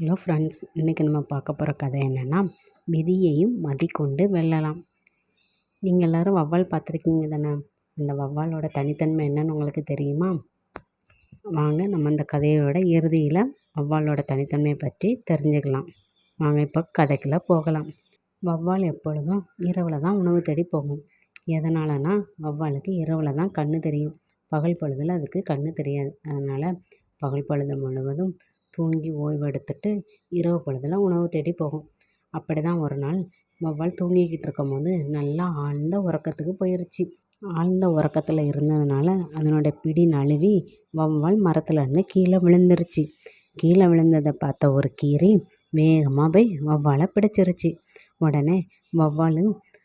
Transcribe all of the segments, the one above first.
Hello friends இன்றைக்கி நம்ம பார்க்க போகிற கதை என்னென்னா விதியையும் மதிக்கொண்டு வெல்லலாம். நீங்கள் எல்லோரும் வவ்வால் பார்த்துருக்கீங்க தானே? அந்த வவ்வாலோட தனித்தன்மை என்னன்னு உங்களுக்கு தெரியுமா? வாங்க நம்ம அந்த கதையோட இறுதியில் வவ்வாலோட தனித்தன்மையை பற்றி தெரிஞ்சுக்கலாம். வாங்க இப்போ கதைக்குள்ளே போகலாம். வவ்வால் எப்பொழுதும் இரவில் தான் உணவு தேடி போகும். எதனாலனா வவ்வாலுக்கு இரவில் தான் கண் தெரியும். பகல் பொழுதில் அதுக்கு கண் தெரியாது. அதனால் பகல் பொழுது முழுவதும் தூங்கி ஓய்வெடுத்துட்டு இரவு பொழுதில் உணவு தேடி போகும். அப்படி தான் ஒரு நாள் வௌவால் தூங்கிக்கிட்டு இருக்கும் போது நல்லா ஆழ்ந்த உறக்கத்துக்கு போயிருச்சு. ஆழ்ந்த உறக்கத்தில் இருந்ததுனால அதனோட பிடி நழுவி வௌவால் மரத்துலேருந்து கீழே விழுந்துருச்சு. கீழே விழுந்ததை பார்த்த ஒரு கீரி வேகமாக போய் வௌவாலை பிடிச்சிருச்சு. உடனே வௌவால்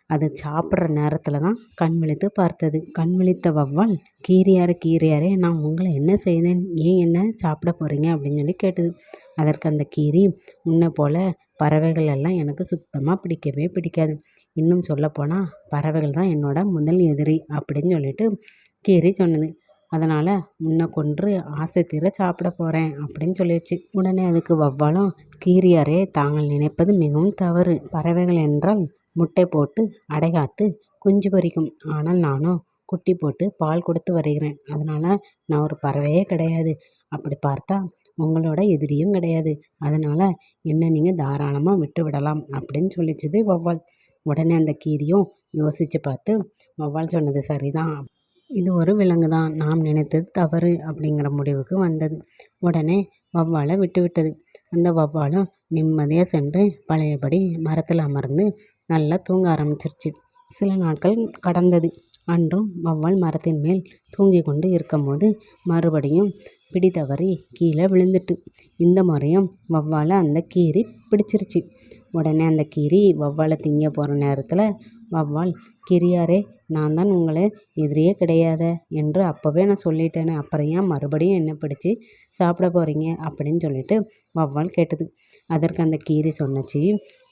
அது சாப்பிட்ற நேரத்தில் தான் கண் விழித்து பார்த்தது. கண் விழித்த வௌவால் கீரியாரே கீரியாரே நான் உங்களை என்ன செய்தேன்? ஏன் என்ன சாப்பிட போகிறீங்க அப்படின்னு சொல்லி கேட்டது. அதற்கு அந்த கீரி உன்னை போல் பறவைகள் எல்லாம் எனக்கு சுத்தமாக பிடிக்கவே பிடிக்காது. இன்னும் சொல்லப்போனால் பறவைகள் தான் என்னோட முதல் எதிரி அப்படின்னு சொல்லிட்டு கீரி சொன்னது. அதனால் முன்ன கொன்று ஆசை தீர சாப்பிட போகிறேன் அப்படின்னு சொல்லிடுச்சு. உடனே அதுக்கு வௌவாலும் கீரியாரே தாங்கள் நினைப்பது மிகவும் தவறு. பறவைகள் என்றால் முட்டை போட்டு அடைகாத்து குஞ்சு பொரிக்கும். ஆனால் நானும் குட்டி போட்டு பால் கொடுத்து வருகிறேன். அதனால் நான் ஒரு பறவையே கிடையாது. அப்படி பார்த்தா உங்களோட எதிரியும் கிடையாது. அதனால் என்ன நீங்கள் தாராளமாக விட்டு விடலாம் அப்படின்னு சொல்லிச்சது வௌவால். உடனே அந்த கீரியும் யோசித்து பார்த்து வௌவால் சொன்னது சரிதான். இது ஒரு விலங்கு தான். நாம் நினைத்தது தவறு அப்படிங்கிற முடிவுக்கு வந்தது. உடனே வௌவாலை விட்டு விட்டது. அந்த வௌவாலும் நிம்மதியாக சென்று பழையபடி மரத்தில் அமர்ந்து நல்லா தூங்க ஆரம்பிச்சிருச்சு. சில நாட்கள் கடந்தது. அன்றும் வௌவால் மரத்தின் மேல் தூங்கி கொண்டு இருக்கும்போது மறுபடியும் பிடி தவறி கீழே விழுந்துட்டு. இந்த முறையும் வௌவாலை அந்த கீரி பிடிச்சிருச்சு. உடனே அந்த கீரி வௌவாலை திங்க போகிற நேரத்தில் வௌவால் கிரியாரே நான் தான் உங்களை எதிரியே கிடையாது என்று அப்போவே நான் சொல்லிட்டேனே. அப்புறம் ஏன் மறுபடியும் என்ன பிடிச்சி சாப்பிட போகிறீங்க அப்படின்னு சொல்லிட்டு வௌவால் கேட்டது. அதற்கு அந்த கீரி சொன்னச்சு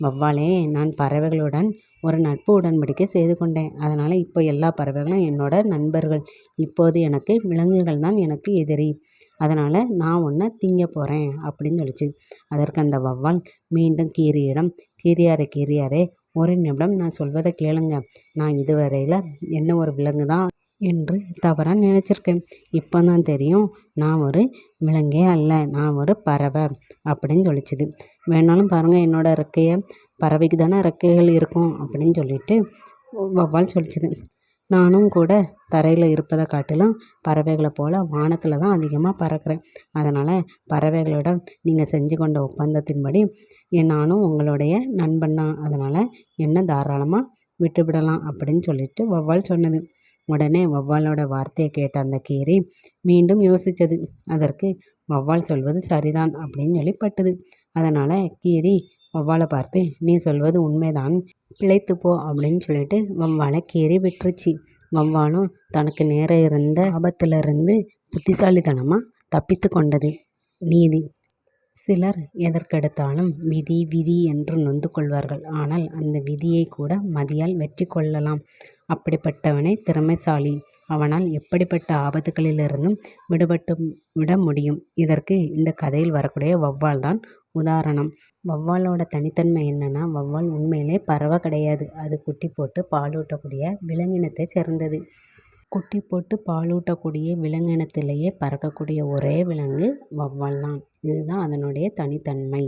வௌவாலே நான் பறவைகளுடன் ஒரு நட்பு உடன்படிக்கை செய்து கொண்டேன். அதனால் இப்போ எல்லா பறவைகளும் என்னோட நண்பர்கள். இப்போது எனக்கு விலங்குகள் தான் எனக்கு எதிரி. அதனால் நான் ஒன்றை திங்க போகிறேன் அப்படின்னு சொல்லிச்சு. அதற்கு அந்த வௌவால் மீண்டும் கீரியிடம் கீரியாரே கீரியாரே ஒரு நிமிடம் நான் சொல்வதை கேளுங்க. நான் இதுவரையில் என்ன ஒரு விலங்கு தான் என்று தவறாக நினச்சிருக்கேன். இப்போ தான் தெரியும் நான் ஒரு விலங்கே அல்ல நான் ஒரு பறவை அப்படின்னு சொல்லிச்சுது. வேணாலும் பாருங்கள் என்னோடய இறக்கையை பறவைக்கு தானே இறக்கைகள் இருக்கும் அப்படின்னு சொல்லிட்டு வௌவால் சொல்லிச்சுது. நானும் கூட தரையில் இருப்பதை காட்டிலும் பறவைகளை போல் வானத்தில் தான் அதிகமாக பறக்கிறேன். அதனால் பறவைகளிடம் நீங்கள் செஞ்சு கொண்ட ஒப்பந்தத்தின்படி நானும் உங்களுடைய நண்பன் தான். அதனால் என்ன தாராளமாக விட்டுவிடலாம் அப்படின்னு சொல்லிட்டு வௌவால் சொன்னது. உடனே வௌவாலோட வார்த்தையை கேட்ட அந்த கீரி மீண்டும் யோசித்தது அதற்கு வௌவால் சொல்வது சரிதான் அப்படின்னு சொல்லி பட்டது அதனால் கீரி வௌவாலை பார்த்து நீ சொல்வது உண்மைதான். பிழைத்து போ அப்படின்னு சொல்லிட்டு வௌவாலை கீறி விட்டுருச்சு. வௌவாலும் தனக்கு நேர இருந்த ஆபத்திலிருந்து புத்திசாலித்தனமாக தப்பித்து கொண்டது. நீதி. சிலர் எதற்கெடுத்தாலும் விதி விதி என்று நொந்து கொள்வார்கள். ஆனால் அந்த விதியை கூட மதியால் வெற்றி கொள்ளலாம். அப்படிப்பட்டவனே திறமைசாலி. அவனால் எப்படிப்பட்ட ஆபத்துகளிலிருந்தும் விடுபட்டு விட முடியும். இதற்கு இந்த கதையில் வரக்கூடிய வௌவால் தான் உதாரணம் வௌவாலோட தனித்தன்மை என்னென்னா வௌவால் உண்மையிலே பறவை கிடையாது. அது குட்டி போட்டு பாலூட்டக்கூடிய விலங்கினத்தை சேர்ந்தது. குட்டி போட்டு பாலூட்டக்கூடிய விலங்கினத்திலேயே பறக்கக்கூடிய ஒரே விலங்கு வௌவால் தான். இதுதான் அதனுடைய தனித்தன்மை.